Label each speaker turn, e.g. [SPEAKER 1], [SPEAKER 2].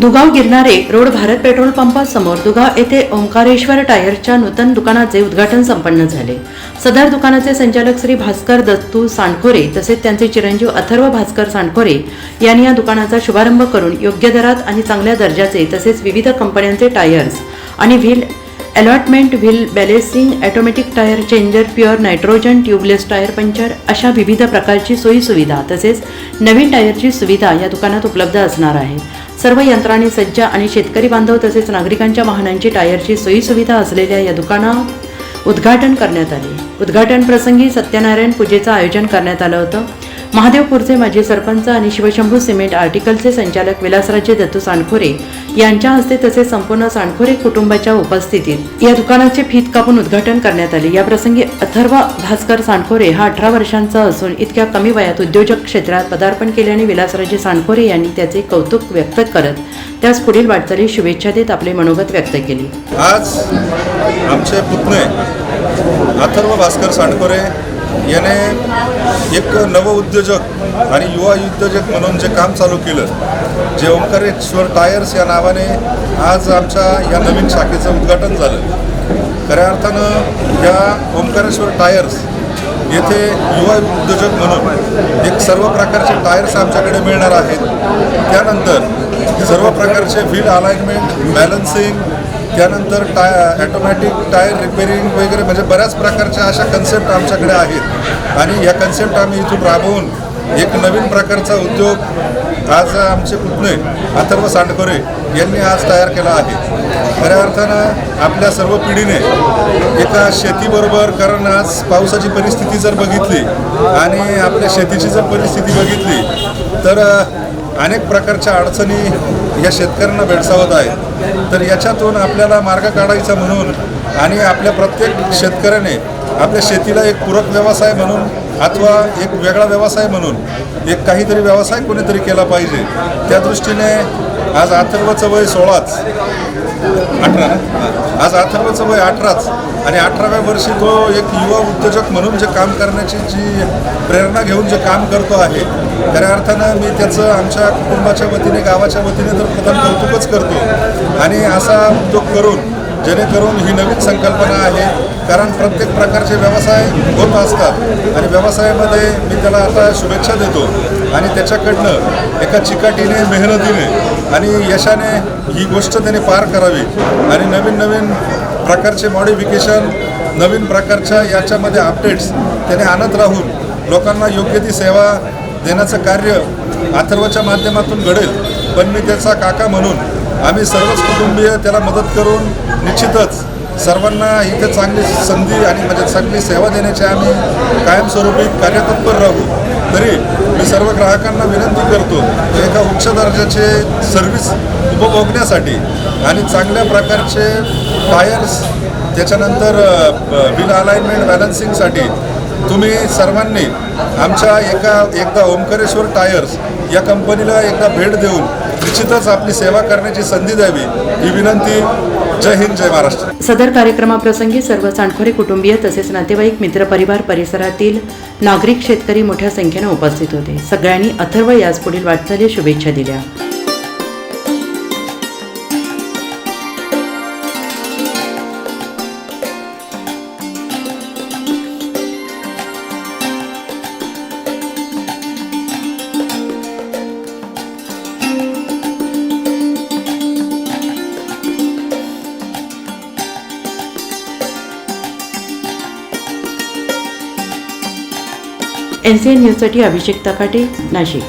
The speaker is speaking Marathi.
[SPEAKER 1] दुगाव गिरणारे रोड भारत पेट्रोल पंपासमोर दुगाव येथे ओंकारेश्वर टायरच्या नूतन दुकानाचे उद्घाटन संपन्न झाले. सदर दुकानाचे संचालक श्री भास्कर दत्तू सांडखोरे तसेच त्यांचे चिरंजीव अथर्व भास्कर सांडखोरे यांनी या दुकानाचा शुभारंभ करून योग्य दरात आणि चांगल्या दर्जाचे तसेच विविध कंपन्यांचे टायर्स आणि wheel alignment wheel balancing automatic tyre changer pure nitrogen tubeless tyre puncture अशा विविध प्रकारची सोयीसुविधा तसेच नवीन टायरची सुविधा या दुकानात उपलब्ध असणार आहे. सर्व यंत्रांनी सज्ज आणि शेतकरी बांधव तसेच नागरिकांच्या वाहनांची टायरची सोयीसुविधा असलेल्या या दुकानात उद्घाटन करण्यात आले. उद्घाटन प्रसंगी सत्यनारायण पूजेचं आयोजन करण्यात आलं होतं. महादेवपूरचे माजी सरपंच आणि शिवशंभू सिमेंट आर्टिकलचे संचालक विलासराजे दत्तू सांडखोरे यांच्या हस्ते तसेच संपूर्ण सांडखोरे कुटुंबाच्या उपस्थितीत या दुकानाचे फीत कापून उद्घाटन करण्यात आले. या प्रसंगी अथर्व भास्कर सांडखोरे हा अठरा वर्षांचा असून इतक्या कमी वयात उद्योजक क्षेत्रात पदार्पण केल्याने विलासराजे सांडखोरे यांनी त्याचे कौतुक व्यक्त करत त्यास पुढील वाटचाली शुभेच्छा देत आपले मनोगत व्यक्त केले.
[SPEAKER 2] आज आमचे पुतणे अथर्व भास्कर सांडकोरे याने एक नवउद्योजक आणि युवा उद्योजक म्हणून जे काम चालू केलं जे ओंकारेश्वर टायर्स या नावाने आज आमच्या या नवीन शाखेचं उद्घाटन झालं. खऱ्या अर्थानं या ओंकारेश्वर टायर्स येथे युवा उद्योजक म्हणून एक सर्व प्रकारचे टायर्स आमच्याकडे मिळणार आहेत. त्यानंतर सर्व प्रकारचे व्हील अलाइनमेंट बॅलन्सिंग त्यानंतर टाय ॲटोमॅटिक टायर रिपेरिंग वगैरे म्हणजे बऱ्याच प्रकारच्या अशा कन्सेप्ट आमच्याकडे आहेत. आणि या कन्सेप्ट आम्ही इथून राबवून एक नवीन प्रकारचा उद्योग आज आमचे पुतणे अथर्व सांडकोरे यांनी आज तयार केला आहे. खऱ्या अर्थानं आपल्या सर्व पिढीने एका शेतीबरोबर कारण आज पावसाची परिस्थिती जर बघितली आणि आपल्या शेतीची जर परिस्थिती बघितली तर अनेक प्रकारच्या अडचणी या शेतकऱ्यांना भेडसावत आहेत. तर याच्यातून आपल्याला मार्ग काढायचा म्हणून आणि आपल्या प्रत्येक शेतकऱ्याने आपल्या शेतीला एक पूरक व्यवसाय म्हणून अथवा एक वेगळा व्यवसाय म्हणून एक काहीतरी व्यवसाय कोणीतरी केला पाहिजे. त्या दृष्टीने आज अथर्वचं वय सोळाच. अठरा. आज अथर्वचं वय अठराच. आणि अठराव्या वर्षी तो एक युवा उद्योजक म्हणून जे काम करण्याची जी प्रेरणा घेऊन जे काम करतो आहे खऱ्या अर्थानं मी त्याचं आमच्या कुटुंबाच्या वतीने गावाच्या वतीने तर प्रथम कौतुकच करतो. आणि असा उद्योग करून जेणेकरून ही नवीन संकल्पना आहे. कारण प्रत्येक प्रकारचे व्यवसाय होत असतात. आणि व्यवसायामध्ये मी त्याला आता शुभेच्छा देतो. आणि त्याच्याकडनं एका चिकाटीने मेहनतीने आणि यशाने ही गोष्ट त्याने पार करावी. आणि नवीन नवीन प्रकारचे मॉडिफिकेशन नवीन प्रकारच्या याच्यामध्ये अपडेट्स त्याने आणत राहून लोकांना योग्य ती सेवा देण्याचं कार्य अथर्वच्या माध्यमातून घडेल. पण मी त्याचा काका म्हणून आम्ही सर्वच कुटुंबीय त्याला मदत करून निश्चितच सर्वांना इथे चांगली संधी आणि म्हणजे चांगली सेवा देण्याची आम्ही कायमस्वरूपी कार्यतत्पर राहू. तरी मी सर्व ग्राहकांना विनंती करतो एका उच्च दर्जाचे सर्व्हिस उपभोगण्यासाठी आणि चांगल्या प्रकारचे टायर्स त्याच्यानंतर बिल अलाइनमेंट बॅलन्सिंगसाठी तुम्ही सर्वांनी आमच्या एका एकदा ओंकारेश्वर टायर्स या कंपनीला एकदा भेट देऊन निश्चितच आपली सेवा करण्याची संधी द्यावी. ही विनंती जय हिंद जय महाराष्ट्र.
[SPEAKER 1] सदर कार्यक्रमाप्रसंगी सर्व सांडखोरे कुटुंबीय तसेच नातेवाईक मित्रपरिवार परिसरातील नागरिक शेतकरी मोठ्या संख्येने उपस्थित होते. सगळ्यांनी अथर्व यास पुढील वाटचाली शुभेच्छा दिल्या. एन सी एन न्यूजसाठी अभिषेक तकाटे नाशिक.